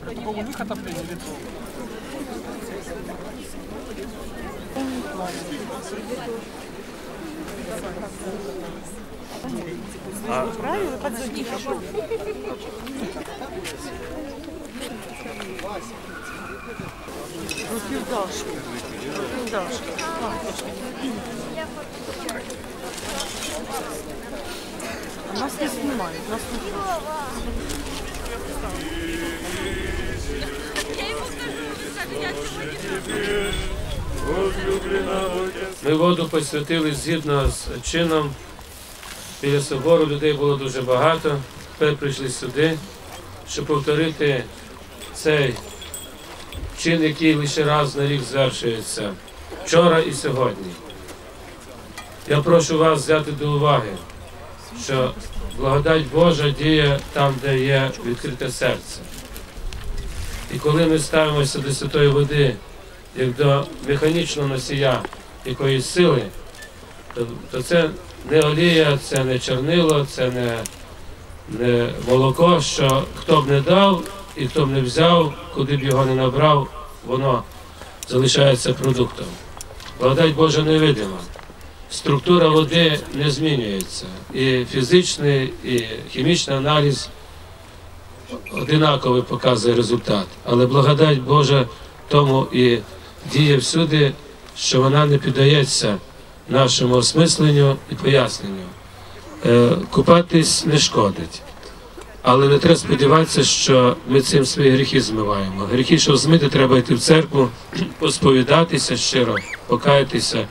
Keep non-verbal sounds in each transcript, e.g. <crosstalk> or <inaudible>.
Протоколу выход определит. Thank you. А... Правила подзадники. Купил дальше. Купил дальше. Нас не снимают, нас не слушают. Я ему скажу, что я сегодня... Возлюблена, Ми воду посвятили згідно з чином. Біля собору людей було дуже багато. Тепер прийшли сюди, щоб повторити цей чин, який лише раз на рік звершується вчора і сьогодні. Я прошу вас взяти до уваги, що благодать Божа діє там, де є відкрите серце. І коли ми ставимося до святої води, як до механічного носія якоїсь сили, то, то це не олія, це не чорнило, це не, не молоко, що хто б не дав і хто б не взяв, куди б його не набрав, воно залишається продуктом. Благодать Божа невидима. Структура води не змінюється. І фізичний, і хімічний аналіз одинаковий показує результат. Але благодать Божа тому і діє всюди, що вона не піддається нашому осмисленню і поясненню. Е, Купатись не шкодить. Але не треба сподіватися, що ми цим свої гріхи змиваємо. Гріхи, щоб змити, треба йти в церкву, <clears throat> посповідатися щиро, покаятися,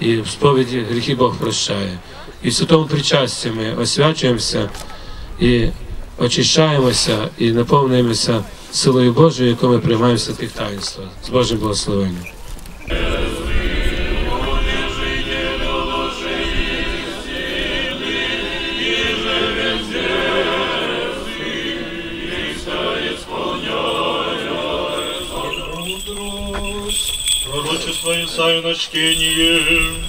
і в сповіді гріхи Бог прощає. І в святому причасті ми освячуємося і очищаємося і наповнюємося силою Божою, яку ми приймаємо в святих таїнствах. З Божим благословенням. Пророчество Исаия на чтение.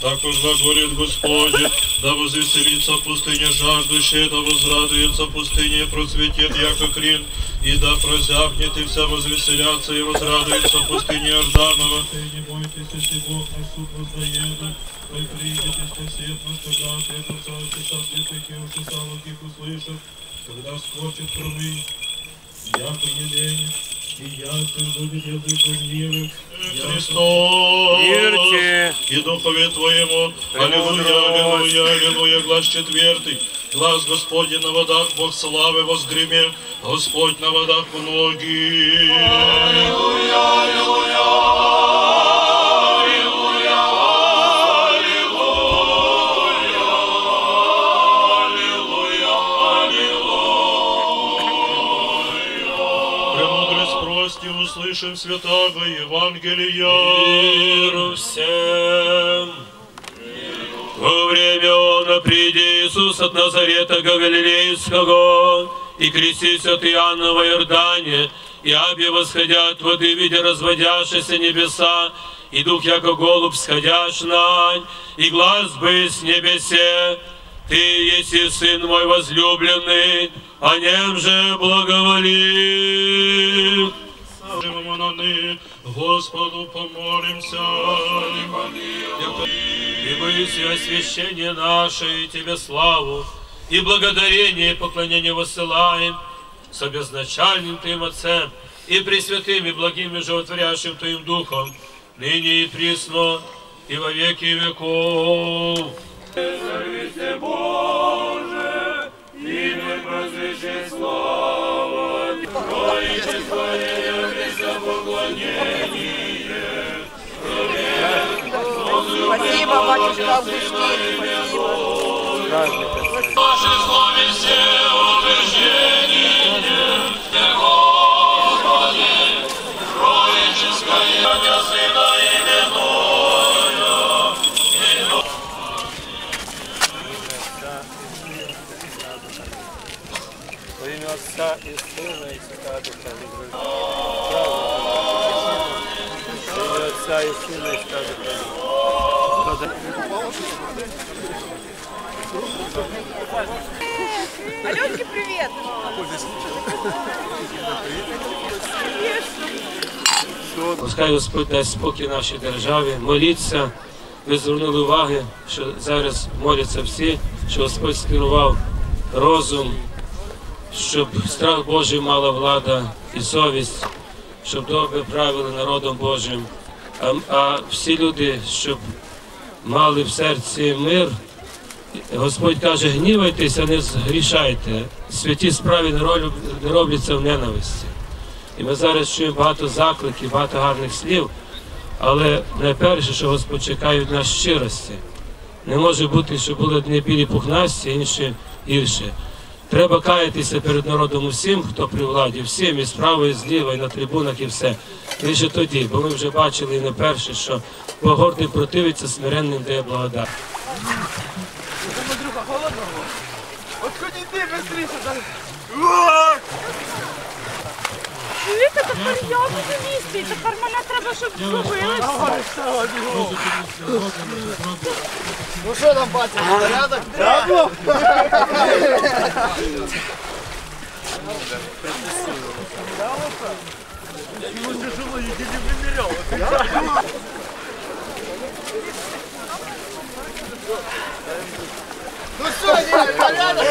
Так уж глаголит Господь, да возвеселится пустыня жаждущая, да возрадуется пустыня, и процветет яко крин, и да прозябнет, и вся возвеселятся, и возрадуется пустыня Иорданова. И не бойтесь, если Бог на суд воздаеда, вы приидете спасет нас, когда ответом царстве соответствует и уши их услышат, когда скочит крови, яко не лень, и ясно будет язык гневы, Христос, Верьте. и Духове Твоему, Аллилуйя, Аллилуйя, Аллилуйя, глаз четвертый, глаз Господень на водах, Бог славы возгреме, Господь на водах многих. Премудрость Прости, услышим святаго Евангелия. Миру всем. Во время он приди Иисус от Назарета Галилейского, и крестись от Иоанна во Иордане, и обе восходя от воды, видя разводящиеся небеса, и дух яко голубь сходящ нань, и глаз бы с небесе, Ты еси Сын мой возлюбленный, о нем же благоволи. Живемо на них, Господу помолимся. И выси освящение наше, и Тебе славу, и благодарение, и поклонение высылаем с обезначальным Твоим Отцем, и Пресвятым, и благим, и животворящим Твоим Духом, ныне и присно, и во веки веков. Твоею христопоклонение. Спасибо, батюшка Августин, спасибо. Боже, слове Во ім'я Отця і Сина і Святого Духа. Во ім'я Отця і Сина і Святого Духа. Аленке привет! Пускай Господь дасть спокій нашій державі. Моліться. Ви звернули уваги, що зараз моляться всі, що Господь скерував розум, щоб страх Божий мала влада і совість, щоб добре правили народом Божим. А, а всі люди, щоб мали в серці мир. Господь каже, гнівайтеся, не згрішайте. Святі справи не робляться в ненависті. І ми зараз чуємо багато закликів, багато гарних слів, але найперше, що Господь чекає від нас щирості. Не може бути, що були одні білі пухнасті, інші гірше. Треба каятися перед народом усім, хто при владі, всім, і справа, і зліва, і на трибунах, і все. Лише тоді, бо ми вже бачили і не перше, що погордий противиться смиренним дає благодать. Чуєте, тепер я буду місці, і тепер мене треба, щоб зробили. Ну що там, батя, порядок? Да? Ему тяжело, я тебе не мерял. Ну что, порядок?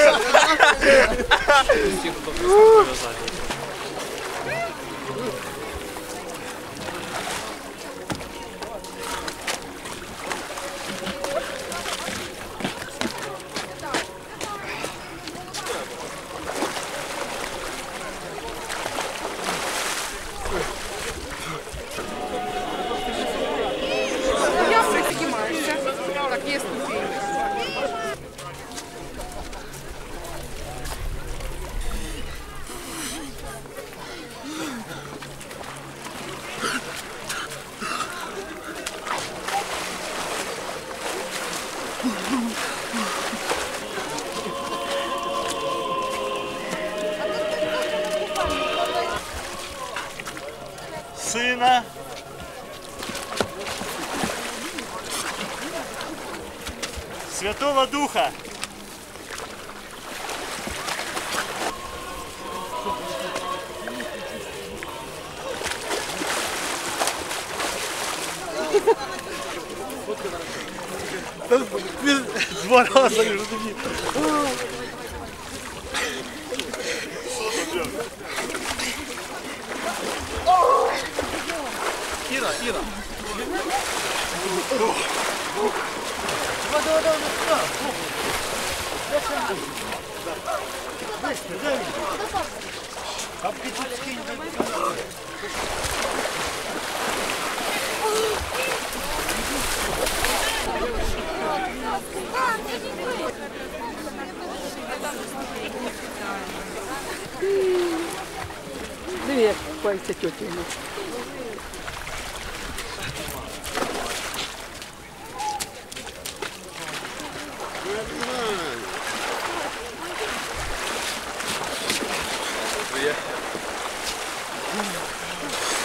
Сина. Святого Духа. 你多少岁了？你。Qual é esse aqui, aqui né? Yeah.